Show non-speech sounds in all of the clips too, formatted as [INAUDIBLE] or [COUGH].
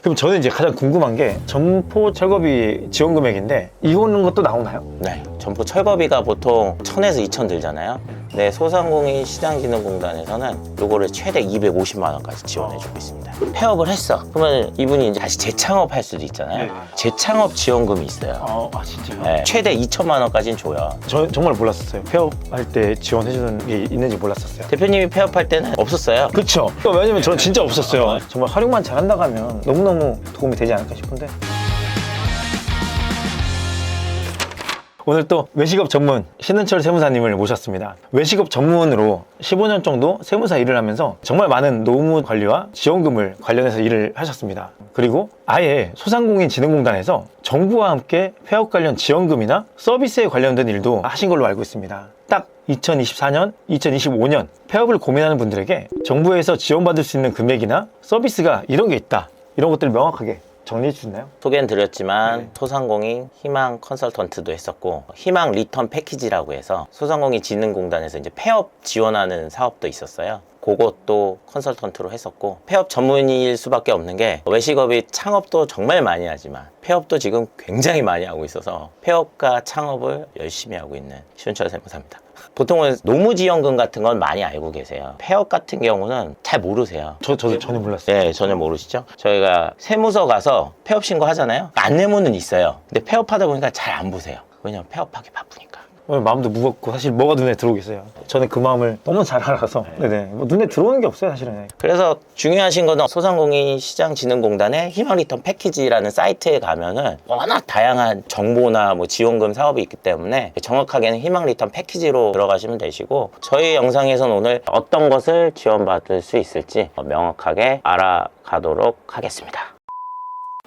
그럼 저는 이제 가장 궁금한 게 점포 철거비 지원 금액인데 이거는 것도 나오나요? 네, 점포 철거비가 보통 1000에서 2000 들잖아요. 네, 소상공인 시장진흥공단에서는 요거를 최대 250만 원까지 지원해 주고 있습니다. 폐업을 했어. 그러면 이분이 이제 다시 재창업할 수도 있잖아요. 네. 재창업 지원금이 있어요. 아, 아 진짜요? 네, 최대 2천만 원까지는 줘요. 저 정말 몰랐었어요. 폐업할 때 지원해 주는 게 있는지 몰랐었어요. 대표님이 폐업할 때는 없었어요. 그쵸? 왜냐면 저는 진짜 없었어요. 정말 활용만 잘한다고 하면 너무 너무 도움이 되지 않을까 싶은데. 오늘 또 외식업 전문 신은철 세무사님을 모셨습니다. 외식업 전문으로 15년 정도 세무사 일을 하면서 정말 많은 노무 관리와 지원금을 관련해서 일을 하셨습니다. 그리고 아예 소상공인진흥공단에서 정부와 함께 폐업 관련 지원금이나 서비스에 관련된 일도 하신 걸로 알고 있습니다. 딱 2024년, 2025년 폐업을 고민하는 분들에게 정부에서 지원받을 수 있는 금액이나 서비스가 이런 게 있다. 이런 것들을 명확하게 정리해 주시나요? 소개는 드렸지만 네. 소상공인 희망 컨설턴트도 했었고 희망 리턴 패키지라고 해서 소상공인 진흥공단에서 이제 폐업 지원하는 사업도 있었어요. 그것도 컨설턴트로 했었고 폐업 전문일 수밖에 없는 게 외식업이 창업도 정말 많이 하지만 폐업도 지금 굉장히 많이 하고 있어서 폐업과 창업을 열심히 하고 있는 시운철 세무사입니다. [LAUGHS] 보통은 노무지원금 같은 건 많이 알고 계세요. 폐업 같은 경우는 잘 모르세요. 저, 저도 전혀 몰랐어요. 네, 전혀 모르시죠? 저희가 세무서 가서 폐업 신고 하잖아요. 안내문은 있어요. 근데 폐업하다 보니까 잘 안 보세요. 왜냐면 폐업하기 바쁘니까. 마음도 무겁고 사실 뭐가 눈에 들어오겠어요. 저는 그 마음을 너무 잘 알아서 네네. 뭐 눈에 들어오는 게 없어요 사실은. 그래서 중요하신 거는 소상공인 시장진흥공단의 희망 리턴 패키지라는 사이트에 가면은 워낙 다양한 정보나 뭐 지원금 사업이 있기 때문에 정확하게는 희망 리턴 패키지로 들어가시면 되시고 저희 영상에서는 오늘 어떤 것을 지원받을 수 있을지 명확하게 알아가도록 하겠습니다.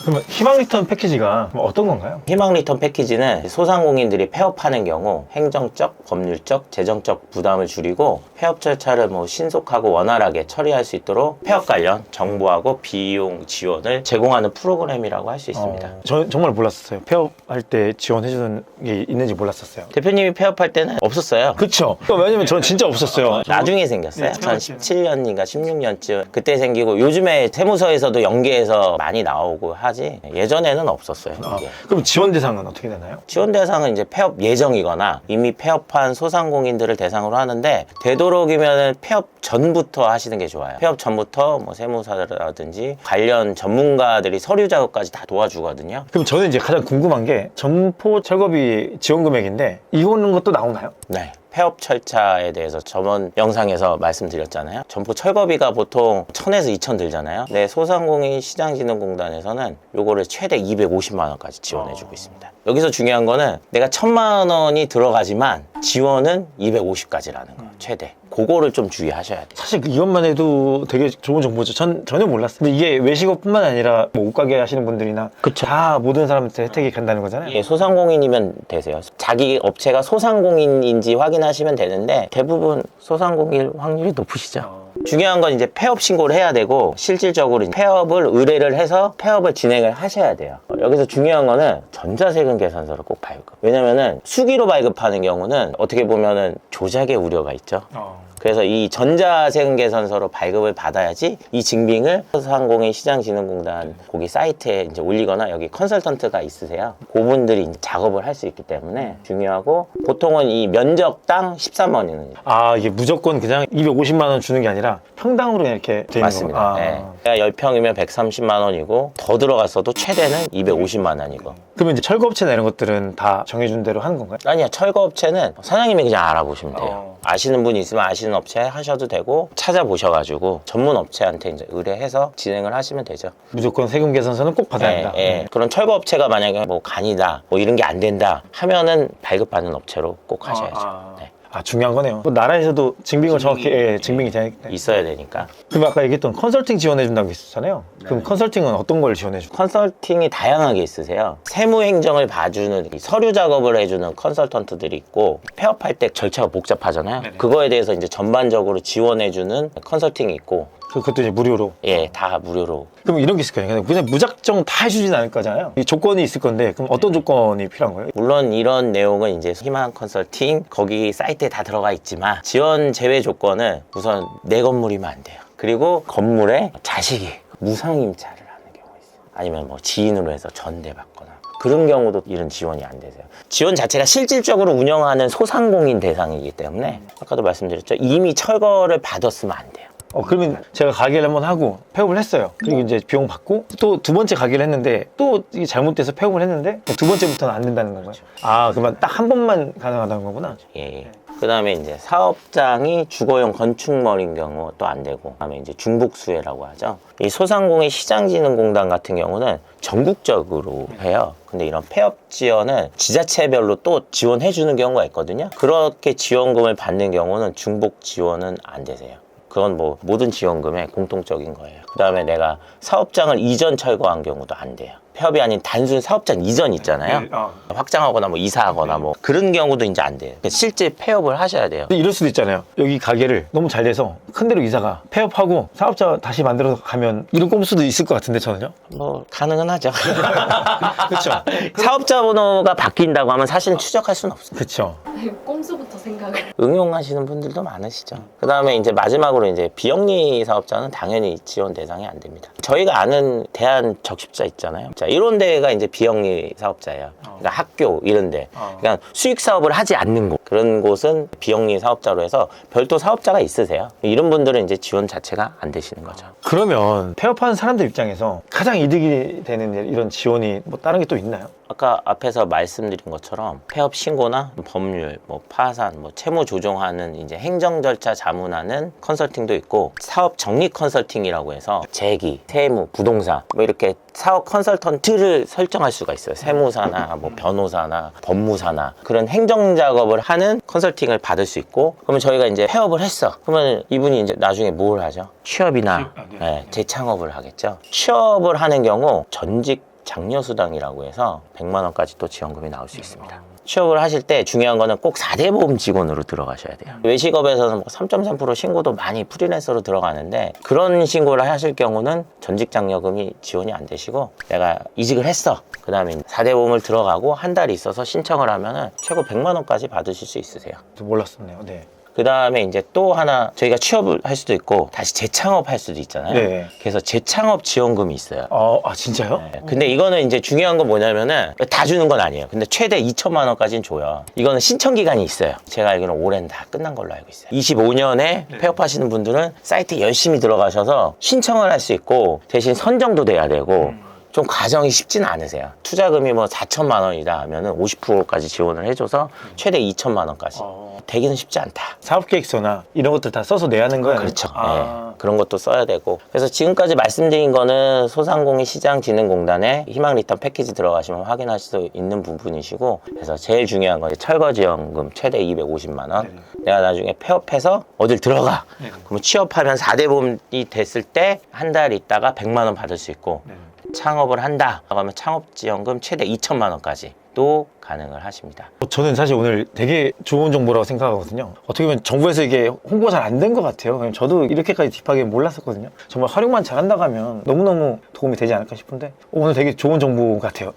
그러면 희망 리턴 패키지가 뭐 어떤 건가요? 희망 리턴 패키지는 소상공인들이 폐업하는 경우 행정적, 법률적, 재정적 부담을 줄이고 폐업 절차를 뭐 신속하고 원활하게 처리할 수 있도록 폐업 관련 정보하고 비용 지원을 제공하는 프로그램이라고 할 수 있습니다. 어, 저 정말 몰랐었어요. 폐업할 때 지원해주는 게 있는지 몰랐었어요. 대표님이 폐업할 때는 없었어요. 그쵸? 왜냐면 저는 진짜 없었어요. [LAUGHS] 나중에 생겼어요. 네, 처음 2017년인가 16년쯤 그때 생기고 요즘에 세무서에서도 연계해서 많이 나오고 하지 예전에는 없었어요. 아, 이게. 그럼 지원 대상은 어떻게 되나요? 지원 대상은 이제 폐업 예정이거나 이미 폐업한 소상공인들을 대상으로 하는데 되도록 이면 폐업 전부터 하시는 게 좋아요. 폐업 전부터 뭐 세무사라든지 관련 전문가들이 서류 작업까지 다 도와주거든요. 그럼 저는 이제 가장 궁금한 게 점포 철거비 지원 금액인데 이거는 것도 나오나요? 네. 폐업 절차에 대해서 저번 영상에서 말씀드렸잖아요. 점포 철거비가 보통 1000에서 2000 들잖아요. 네, 소상공인 시장진흥공단에서는 요거를 최대 250만 원까지 지원해주고 있습니다. 여기서 중요한 거는 내가 1000만 원이 들어가지만 지원은 250까지라는 거예요. 최대. 그거를 좀 주의하셔야 돼요. 사실 그 이것만 해도 되게 좋은 정보죠. 전 전혀 몰랐어요. 근데 이게 외식업뿐만 아니라 뭐 옷가게 하시는 분들이나 그쵸. 다 모든 사람한테 혜택이 간다는 거잖아요. 예, 소상공인이면 되세요. 자기 업체가 소상공인인지 확인하시면 되는데 대부분 소상공인 확률이 높으시죠. 중요한 건 이제 폐업 신고를 해야 되고 실질적으로 폐업을 의뢰를 해서 폐업을 진행을 하셔야 돼요. 어, 여기서 중요한 거는 전자세금 계산서를 꼭 발급. 왜냐면은 수기로 발급하는 경우는 어떻게 보면은 조작의 우려가 있죠. 어. 그래서 이 전자세금 계산서로 발급을 받아야지 이 증빙을 소상공인 시장진흥공단 거기 사이트에 이제 올리거나 여기 컨설턴트가 있으세요. 그분들이 이제 작업을 할 수 있기 때문에 중요하고 보통은 이 면적당 13만 원이는 아 이게 무조건 그냥 250만 원 주는 게 아니라 평당으로 이렇게 돼 있는 맞습니다. 거. 아. 네. 10평이면 130만 원이고 더 들어갔어도 최대는 250만 원이고 그러면 이제 철거업체나 이런 것들은 다 정해준 대로 하는 건가요? 아니야 철거 업체는 사장님이 그냥 알아보시면 돼요 어. 아시는 분이 있으면 아시는 업체 하셔도 되고 찾아보셔가지고 전문 업체한테 이제 의뢰해서 진행을 하시면 되죠 무조건 세금 계산서는 꼭 받아야 예, 한다. 예. 그런 철거 업체가 만약에 뭐 간이다 뭐 이런 게 안 된다 하면은 발급받는 업체로 꼭 하셔야죠 아, 네. 아, 중요한 거네요. 뭐 나라에서도 증빙을 정확히 예, 증빙이 되기 때문에. 있어야 되니까 그럼 아까 얘기했던 컨설팅 지원해 준다고 했었잖아요. 그럼 컨설팅은 어떤 걸 지원해줘? 컨설팅이 다양하게 있으세요. 세무 행정을 봐주는 이 서류 작업을 해주는 컨설턴트들이 있고 폐업할 때 절차가 복잡하잖아요. 그거에 대해서 이제 전반적으로 지원해주는 컨설팅이 있고 그- 그것도 이제 무료로. 예, 다 무료로. 그럼 이런 게 있을 거예요. 그냥 그냥 무작정 다 해주진 않을 거잖아요. 이 조건이 있을 건데 그럼 어떤 조건이 필요한 거예요? 물론 이런 내용은 이제 희망 컨설팅 거기 사이트에 다 들어가 있지만 지원 제외 조건은 우선 내 건물이면 안 돼요. 그리고 건물에 자식이 무상 임차를 하는 경우 있어요. 아니면 뭐 지인으로 해서 전대받거나 그런 경우도 이런 지원이 안 되세요. 지원 자체가 실질적으로 운영하는 소상공인 대상이기 때문에 아까도 말씀드렸죠. 이미 철거를 받았으면 안 돼요. 어, 그러면 제가 가게를 한번 하고 폐업을 했어요. 그리고 이제 비용 받고 또 두 번째 가게를 했는데 또 이게 잘못돼서 폐업을 했는데 두 번째부터는 안 된다는 건가요? 아, 그러면 딱 한 번만 가능하다는 거구나. 예. 그 다음에 이제 사업장이 주거용 건축물인 경우 또 안 되고, 그 다음에 이제 중복수혜라고 하죠. 이 소상공인 시장진흥공단 같은 경우는 전국적으로 해요. 근데 이런 폐업 지원은 지자체별로 또 지원해주는 경우가 있거든요. 그렇게 지원금을 받는 경우는 중복 지원은 안 되세요. 그건 뭐 모든 지원금의 공통적인 거예요. 그 다음에 내가 사업장을 이전 철거한 경우도 안 돼요. 폐업이 아닌 단순 사업장 이전 있잖아요. 어. 확장하거나 뭐 이사하거나 뭐 그런 경우도 이제 안 돼요. 그러니까 실제 폐업을 하셔야 돼요. 근데 이럴 수도 있잖아요. 여기 가게를 너무 잘 돼서 큰 데로 이사가 폐업하고 사업자 다시 만들어서 가면 이런 꼼수도 있을 것 같은데 저는요. 뭐 가능은 하죠. [LAUGHS] 그렇죠. [LAUGHS] 사업자 번호가 바뀐다고 하면 사실은 추적할 수는 없어요. 그렇죠. 꼼수부터 [LAUGHS] 생각을 응용하시는 분들도 많으시죠. 그 다음에 이제 마지막으로 이제 비영리 사업자는 당연히 지원 대상이 안 됩니다. 저희가 아는 대한 적십자 있잖아요. 자, 이런 데가 이제 비영리 사업자예요. 그러니까 학교 이런 데. 어. 그러니까 수익 사업을 하지 않는 곳. 그런 곳은 비영리 사업자로 해서 별도 사업자가 있으세요. 이런 분들은 이제 지원 자체가 안 되시는 거죠. 그러면 폐업하는 사람들 입장에서 가장 이득이 되는 이런 지원이 뭐 다른 게 또 있나요? 아까 앞에서 말씀드린 것처럼 폐업 신고나 법률, 뭐 파산, 뭐 채무 조정하는 이제 행정 절차 자문하는 컨설팅도 있고 사업 정리 컨설팅이라고 해서 재기, 세무, 부동산 뭐 이렇게 사업 컨설턴 트를 설정할 수가 있어요. 세무사나 뭐 변호사나 법무사나 그런 행정 작업을 하는 컨설팅을 받을 수 있고 그러면 저희가 이제 폐업을 했어. 그러면 이분이 이제 나중에 뭘 하죠? 취업이나 아, 네. 네, 재창업을 하겠죠. 취업을 하는 경우 전직 장려수당이라고 해서 100만 원까지 또 지원금이 나올 수 있습니다. 취업을 하실 때 중요한 거는 꼭 4대 보험 직원으로 들어가셔야 돼요. 외식업에서는 뭐3.3% 신고도 많이 프리랜서로 들어가는데 그런 신고를 하실 경우는 전직 장려금이 지원이 안 되시고 내가 이직을 했어. 그 다음에 4대 보험을 들어가고 한 달 있어서 신청을 하면은 최고 100만 원까지 받으실 수 있으세요. 저 몰랐었네요. 네. 그 다음에 이제 또 하나 저희가 취업을 할 수도 있고 다시 재창업할 수도 있잖아요. 네. 그래서 재창업 지원금이 있어요. 어, 아 진짜요? 네. 근데 이거는 이제 중요한 건 뭐냐면은 다 주는 건 아니에요. 근데 최대 2천만 원까지는 줘요. 이거는 신청 기간이 있어요. 제가 알기로는 올해는 다 끝난 걸로 알고 있어요. 25년에 폐업하시는 분들은 사이트에 열심히 들어가셔서 신청을 할 수 있고 대신 선정도 돼야 되고 좀 과정이 쉽지는 않으세요. 투자금이 뭐 4천만 원이다 하면은 50%까지 지원을 해줘서 최대 2천만 원까지. 어, 되기는 쉽지 않다. 사업 계획서나 이런 것들 다 써서 내야 하는 거예요? 그렇죠. 아, 예, 그런 것도 써야 되고. 그래서 지금까지 말씀드린 거는 소상공인 시장진흥공단에 희망 리턴 패키지 들어가시면 확인할 수 있는 부분이시고, 그래서 제일 중요한 건 철거지원금 최대 250만 원. 네네. 내가 나중에 폐업해서 어딜 들어가. 네. 그러면 취업하면 4대 보험이 됐을 때 한 달 있다가 100만 원 받을 수 있고, 네. 창업을 한다. 그러면 창업지원금 최대 2천만 원까지 또 가능을 하십니다. 저는 사실 오늘 되게 좋은 정보라고 생각하거든요. 어떻게 보면 정부에서 이게 홍보가 잘안 된 것 같아요. 저도 이렇게까지 딥하게 몰랐었거든요. 정말 활용만 잘 한다고 하면 너무너무 도움이 되지 않을까 싶은데 오늘 되게 좋은 정보 같아요.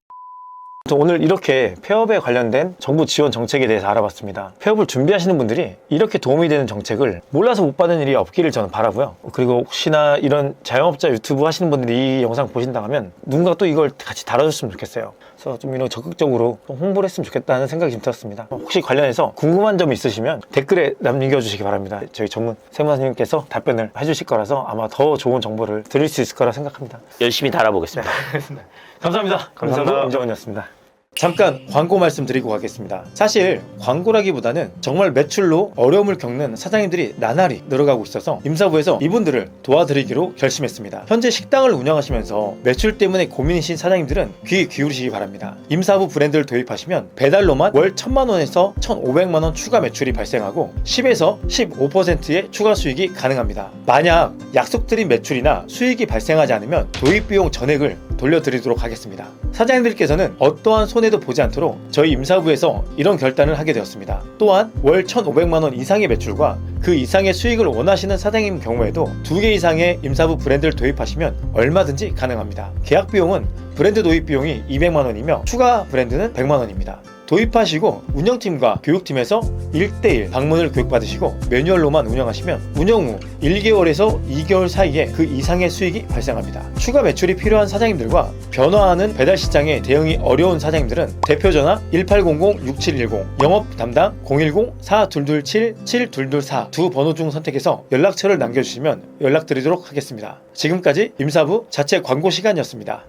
저 오늘 이렇게 폐업에 관련된 정부 지원 정책에 대해서 알아봤습니다. 폐업을 준비하시는 분들이 이렇게 도움이 되는 정책을 몰라서 못 받는 일이 없기를 저는 바라고요. 그리고 혹시나 이런 자영업자 유튜브 하시는 분들이 이 영상 보신다 하면 누군가 또 이걸 같이 다뤄줬으면 좋겠어요. 그래서 좀 이런 적극적으로 좀 홍보를 했으면 좋겠다는 생각이 좀 들었습니다. 혹시 관련해서 궁금한 점이 있으시면 댓글에 남겨주시기 바랍니다. 저희 전문 세무사님께서 답변을 해주실 거라서 아마 더 좋은 정보를 드릴 수 있을 거라 생각합니다. 열심히 달아보겠습니다. [LAUGHS] 감사합니다. 감사합니다. 임정원이었습니다. 잠깐 광고 말씀드리고 가겠습니다. 사실 광고라기보다는 정말 매출로 어려움을 겪는 사장님들이 나날이 늘어가고 있어서 임사부에서 이분들을 도와드리기로 결심했습니다. 현재 식당을 운영하시면서 매출 때문에 고민이신 사장님들은 귀 기울이시기 바랍니다. 임사부 브랜드를 도입하시면 배달로만 월 1000만 원에서 1,500만 원 추가 매출이 발생하고 10에서 15%의 추가 수익이 가능합니다. 만약 약속드린 매출이나 수익이 발생하지 않으면 도입 비용 전액을 돌려드리도록 하겠습니다. 사장님들께서는 어떠한 손해도 보지 않도록 저희 임사부에서 이런 결단을 하게 되었습니다. 또한 월 1,500만 원 이상의 매출과 그 이상의 수익을 원하시는 사장님 경우에도 두 개 이상의 임사부 브랜드를 도입하시면 얼마든지 가능합니다. 계약 비용은 브랜드 도입 비용이 200만 원이며 추가 브랜드는 100만 원입니다. 도입하시고 운영팀과 교육팀에서 1대1 방문을 교육받으시고 매뉴얼로만 운영하시면 운영 후 1개월에서 2개월 사이에 그 이상의 수익이 발생합니다. 추가 매출이 필요한 사장님들과 변화하는 배달 시장에 대응이 어려운 사장님들은 대표 전화 1800-6710 영업 담당 010-4227-7224 두 번호 중 선택해서 연락처를 남겨주시면 연락드리도록 하겠습니다. 지금까지 임사부 자체 광고 시간이었습니다.